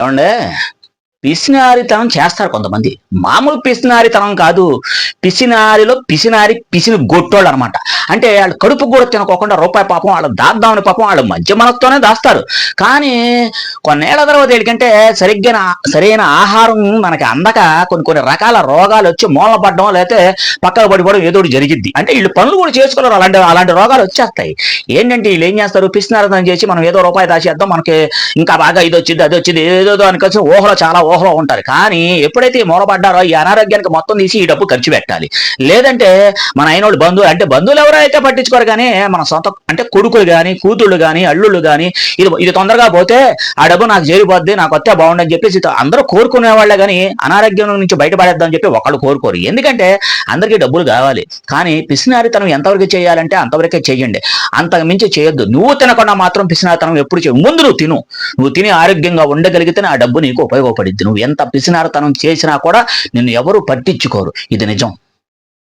ఏమండే? పిసినారితనం చేస్తారు కొంతమంది. మామూలు పిసినారితనం కాదు. పిసినారిలో పిసినారి పిసిని గొట్టోళ్ళు అనమాట అంటే వాళ్ళు కడుపు కూడా తినకోకుండా రూపాయి పాపం వాళ్ళు దాద్దామని పాపం వాళ్ళు మధ్య మనతోనే దాస్తారు. కానీ కొన్నేళ్ళ తర్వాత ఏంటంటే సరిగ్గా సరైన ఆహారం మనకి అందక కొన్ని కొన్ని రకాల రోగాలు వచ్చి మూల పడడం లేకపోతే పక్కకు పడిపోవడం ఏదో జరిగింది జరిగిద్ది. అంటే వీళ్ళు పనులు కూడా చేసుకోలేరు అలాంటి అలాంటి రోగాలు వచ్చేస్తాయి. ఏంటంటే వీళ్ళు ఏం చేస్తారు? పిసినారితనం చేసి మనం ఏదో రూపాయి దాచేద్దాం. మనకి ఇంకా బాగా ఇది వచ్చింది అది వచ్చింది ఏదో అనుకోవచ్చు ఊహలో చాలా ఊహలో ఉంటారు. కానీ ఎప్పుడైతే మూలపడ్డారో ఈ అనారోగ్యానికి మొత్తం తీసి ఈ డబ్బు ఖర్చు పెట్టాలి. లేదంటే మన అయినోళ్ళు బంధువులు అంటే బంధువులు ఎవరైతే పట్టించుకోరు కానీ మన సొంత అంటే కొడుకులు కానీ కూతుళ్ళు కానీ అల్లుళ్ళు కానీ ఇది ఇది తొందరగా పోతే ఆ డబ్బు నాకు చేరిపోద్ది నాకు వస్తే బాగుండని చెప్పేసి అందరూ కోరుకునే వాళ్ళే కానీ అనారోగ్యం నుంచి బయటపడేద్దాం చెప్పి ఒకళ్ళు కోరుకోరు. ఎందుకంటే అందరికీ డబ్బులు కావాలి. కానీ పిసినారితనం ఎంతవరకు చేయాలంటే అంతవరకే చేయండి. అంతకు మించి చేయొద్దు. నువ్వు తినకుండా మాత్రం పిసినారతనం ఎప్పుడు చేయవు. ముందు నువ్వు తిను. నువ్వు తిని ఆరోగ్యంగా ఉండగలిగితేనే ఆ డబ్బు నీకు ఉపయోగపడిద్ది. నువ్వు ఎంత పిసినారతనం చేసినా కూడా నిన్ను ఎవరు పట్టించుకోరు. ఇది నిజం.